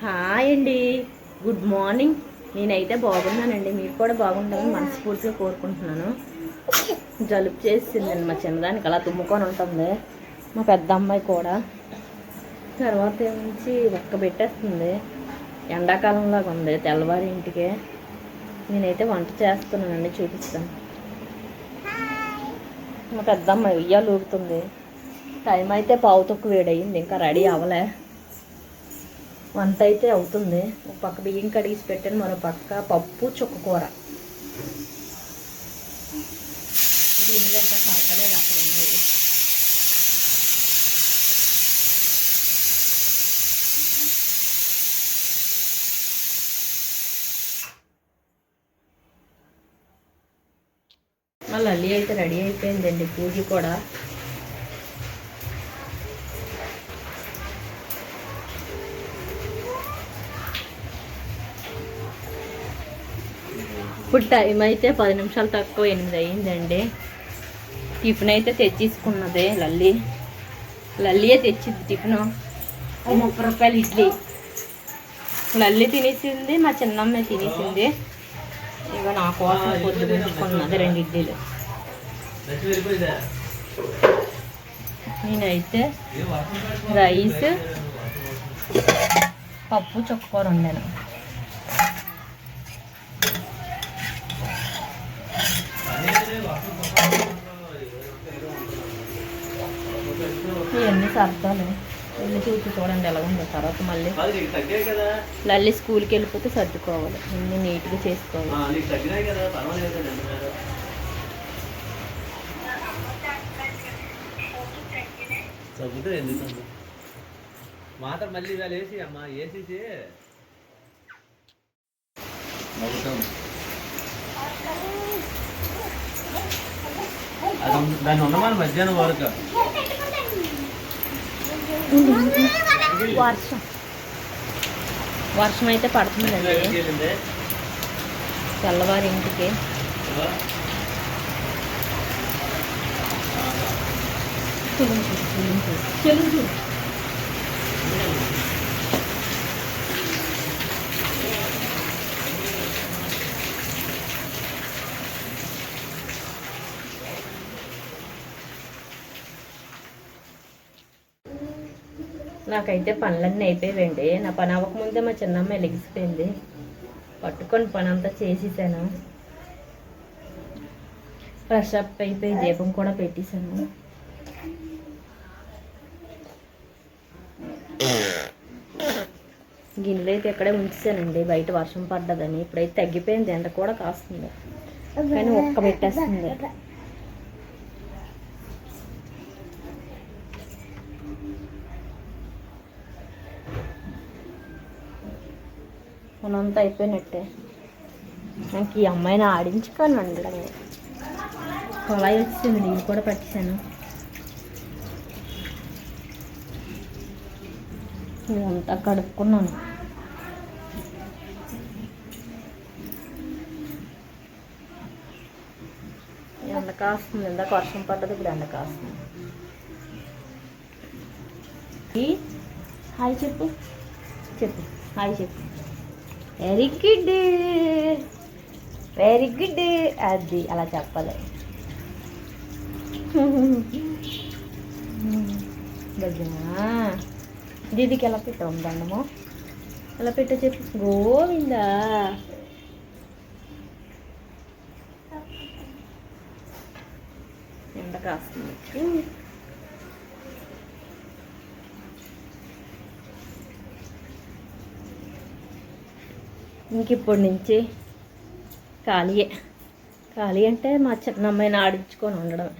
Hi అండి. Good morning నేనైతే బాగున్నానండి. మీరు కూడా బాగుంటారని మనస్ఫూర్తిగా కోరుకుంటున్నాను. జలుబు చేసిందండి మా చిన్నదానికి అలా తుమ్ముకొని ఉంటుంది. మా పెద్ద అమ్మాయి కూడా. తర్వాత నుంచి ఒక్క పెట్టేస్తుంది ఎండాకాలంలాగా ఉంది. తెల్లవారి ఇంటికి. నేనైతే వంట చేస్తున్నానండి. చూపిస్తాను. మా పెద్ద అమ్మాయి ఉయ్యాలు ఊగుతుంది టైం అయితే పావు తొక్కు వేడయింది ఇంకా రెడీ అవ్వలే. వంట అయితే అవుతుంది. ఒక పక్క బియ్యం కడిగి పెట్టాను. మరో పక్క పప్పు చుక్క కూర. ఇది ఇందులో ఇంకా సరకలేదు అక్కడ ఉంది మళ్ళీ లల్లి అయితే రెడీ అయిపోయిందండి. పూజ కూడా. ఇప్పుడు టైం అయితే పది నిమిషాలు తక్కువ ఎనిమిది అయిందండి టిఫిన్ అయితే తెచ్చేసుకున్నది లల్లి. లల్లియే తెచ్చింది టిఫిన్ ఓ ముప్పై రూపాయలు ఇడ్లీ. లల్లి తినేసింది మా చిన్నమ్మ తినేసింది. ఇక నా కోసం పొద్దు పెంచుకున్నది రెండు ఇడ్లీలు. నేనైతే రైస్ పప్పు చుక్కకూర వండాను. ఇవన్నీ సర్దాలు. వెళ్ళి చూసి చూడండి ఎలా ఉందో. తర్వాత మళ్ళీ లల్లి స్కూల్కి వెళ్ళిపోతే సర్దుకోవాలి. అన్నీ నీట్గా చేసుకోవాలి? మాత్రం మళ్ళీ ఇవాళ వేసి అమ్మా వేసేసి అది దాన్ని ఉండమని మధ్యాహ్నం వరకు. వర్షం. వర్షం అయితే పడుతుందండి తెల్లవారి ఇంటికి. చెలుగు నాకైతే పనులన్నీ అయిపోయాయండి నా పని అవ్వకముందే మా చిన్నమ్మాయి లెగిసిపోయింది పట్టుకొని పని అంతా చేసేసాను. ఫ్రెష్ అప్ అయిపోయి దీపం కూడా పెట్టేశాను. గిన్నెలు అయితే ఇక్కడే ఉంచేసానండి. బయట వర్షం పడ్డదని. ఇప్పుడైతే తగ్గిపోయింది. ఎండ కూడా కాస్తుంది. కానీ ఒక్క పెట్టేస్తుంది. పనంతా అయిపోయినట్టే. నాకు ఈ అమ్మాయిని ఆడించుకొని ఉండడమే కొలాయి వచ్చింది నీళ్ళు కూడా పట్టేశాను ఇదంతా కడుక్కున్నాను. ఎండ కాస్తుంది ఎందాక వర్షం పడ్డది ఇప్పుడు ఎండ కాస్తుంది. హాయ్ చెప్పు. చెప్పు. హాయ్ చెప్పు. వెరీ గుడ్ వెరీ గుడ్ అది అలా చెప్పాలి. గజమా దీదికి ఎలా పెట్టాం దండము? ఎలా పెట్టా చెప్పు. గోవిందా? ఎండ కాస్తుంది. ఇంక ఇప్పటి నుంచి ఖాళీయే. ఖాళీ అంటే మా చిన్న అమ్మాయిని ఆడించుకొని ఉండడం.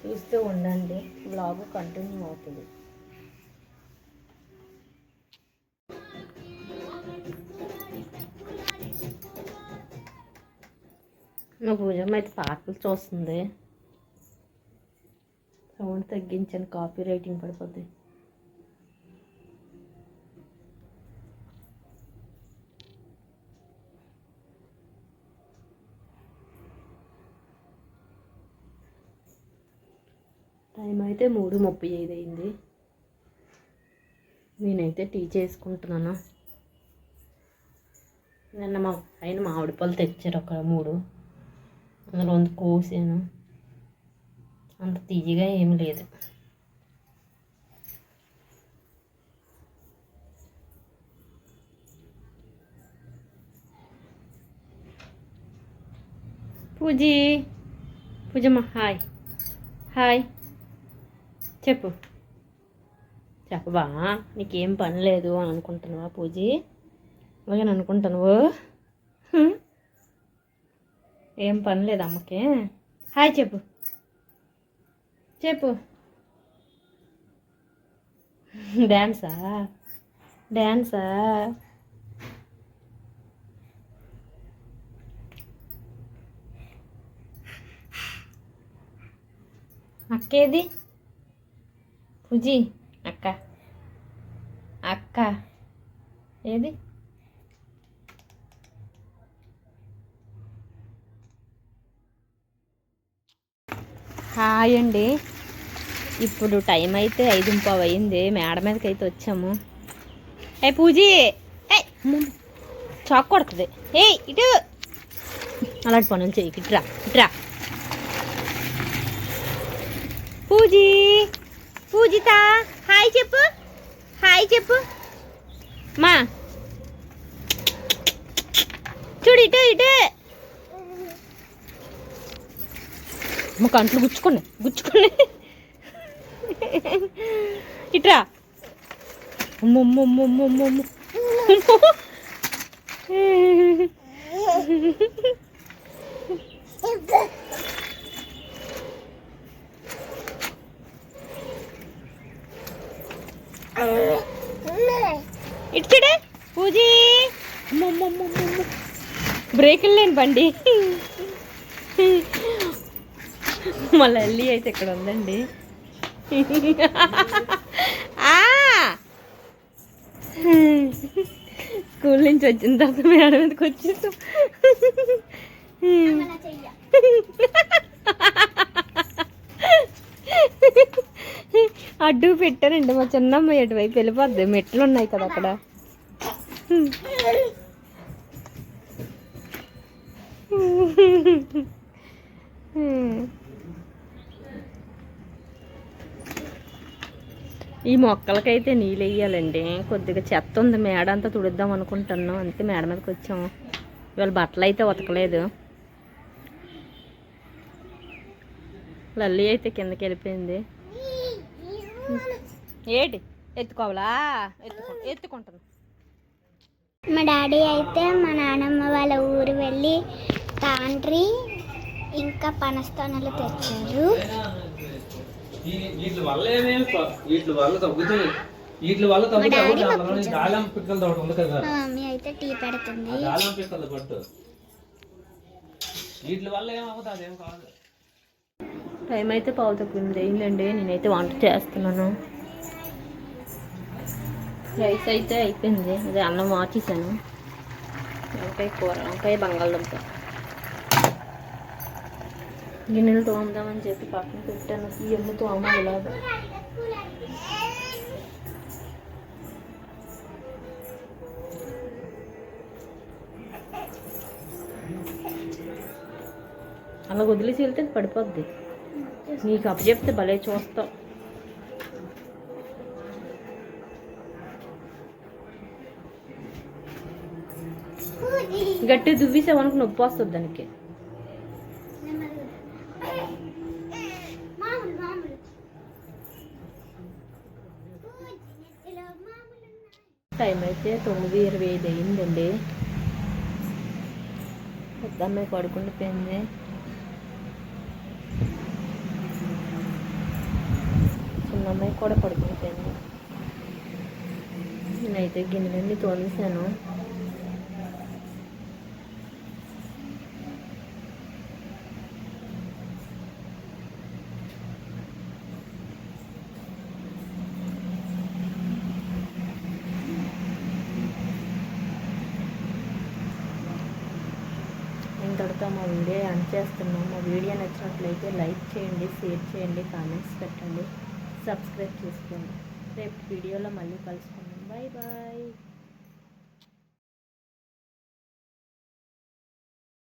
చూస్తూ ఉండండి. బ్లాగ్ కంటిన్యూ అవుతుంది. మా పూజమ్మ అయితే పాటలు చూస్తుంది. సౌండ్ తగ్గించాను. కాపీ రైటింగ్ పడిపోద్ది. టైం అయితే మూడు ముప్పై ఐదు అయింది. నేనైతే టీ చేసుకుంటున్నాను. నిన్న మా ఆయన మామిడి పళ్ళు తెచ్చారు ఒక మూడు. అందులో వంద కోసాను. అంత తీయగా ఏమి లేదు. పూజీ పూజమ్మ హాయ్. హాయ్. చెప్పు. చెప్పవా? నీకేం పని లేదు అని అనుకుంటున్నావా పూజీ? అలాగే అనుకుంటున్నావు? ఏం పని లేదు అమ్మకి. హాయ్ చెప్పు. చెప్పు. డ్యాన్సా డ్యాన్సా అక్కేది? పూజీ అక్క అక్క ఏది హాయ్ అండి. ఇప్పుడు టైం అయితే ఐదు పావు అయింది మేడ మీదకి అయితే వచ్చాము. ఏ పూజీ! ఏ చాక్ కొడుతుంది. ఏ ఇటు. అలాంటి పనులు చేయకి ఇట్రా ఇట్రా పూజీ! పూజిత హాయ్ చెప్పు. హాయ్ చెప్పు. మా. చూడు ఇటు ఇటు. మా కంట్లు గుచ్చుకున్నాయి గుచ్చుకున్నాయి. ఇట్రా. అమ్మో. అమ్మో అమ్మో అమ్మో అమ్మో అమ్మో. ఇటు చూడు పూజీ. బ్రేకులు లేని బండి మళ్ళీ వెళ్ళి అయితే ఇక్కడ ఉందండి! స్కూల్ నుంచి వచ్చిన తర్వాత మేడం మీదకి వచ్చేసాం అడ్డు పెట్టారండి మా చిన్నమ్మ ఎటువైపు వెళ్ళిపోద్ది? మెట్లు ఉన్నాయి కదా అక్కడ. ఈ మొక్కలకైతే నీళ్ళు వేయాలండి. కొద్దిగా చెత్త ఉంది. మేడ అంతా తుడుద్దాం అనుకుంటున్నాం. అందుకే మేడ మీదకి వచ్చాము ఇవాళ బట్టలు అయితే ఉతకలేదు. లల్లి అయితే కిందకి వెళ్ళిపోయింది. ఏంటి? ఎత్తుకోవాలా? ఎత్తుకో ఎత్తుకుంటాను మా డాడీ అయితే మా నాన్నమ్మ వాళ్ళ ఊరు వెళ్ళి తాండ్రి ఇంకా పనస్తోనలు తెచ్చారు. వీటి వల్ల ఏమేమి వీటి వల్ల తగ్గుతుంది వీటి వల్ల తగ్గుతుంది అందులో దాళం పిక్కలు తోట ఉంది కదా. మా మమ్మీ అయితే టీ పెడుతుంది. ఆ దాళం పిక్కలు పట్టు. వీటి వల్ల ఏమవుతుంది? అదేం కాదు. టైం అయితే పావు తక్కువ ఏంటండి నేనైతే వంట చేస్తున్నాను. రైస్ అయితే అయిపోయింది. అదే అన్నం మార్చేసాను. వంకాయ కూర వంకాయ బంగాళదుంప. గిన్నెలు తోముదామని చెప్పి పక్కన పెట్టాను. ఇవన్నీ తోమాలి ఇలాగా. అలా వదిలేసి వెళ్తే అది పడిపోద్ది. నీకు అప్పచెప్తే భలే చూస్తావు. గట్టి దువ్వేసావు అనుకో నొప్పి వస్తుంది దానికి. టైం అయితే తొమ్మిది ఇరవై ఐదు అయిందండి. పెద్ద అమ్మాయి పడుకుండిపోయింది. చిన్న అమ్మాయి కూడా పడుకుండిపోయింది నేనైతే గిన్నెలన్నీ తోమేశాను. ఇంతటితో మా వీడియో ఎండ్ చేస్తున్నాం. మా వీడియో నచ్చినట్లయితే లైక్ చేయండి షేర్ చేయండి కామెంట్స్ పెట్టండి. సబ్స్క్రైబ్ చేసుకోండి. రేపు వీడియోలో మళ్ళీ కలుసుకుందాం. Bye bye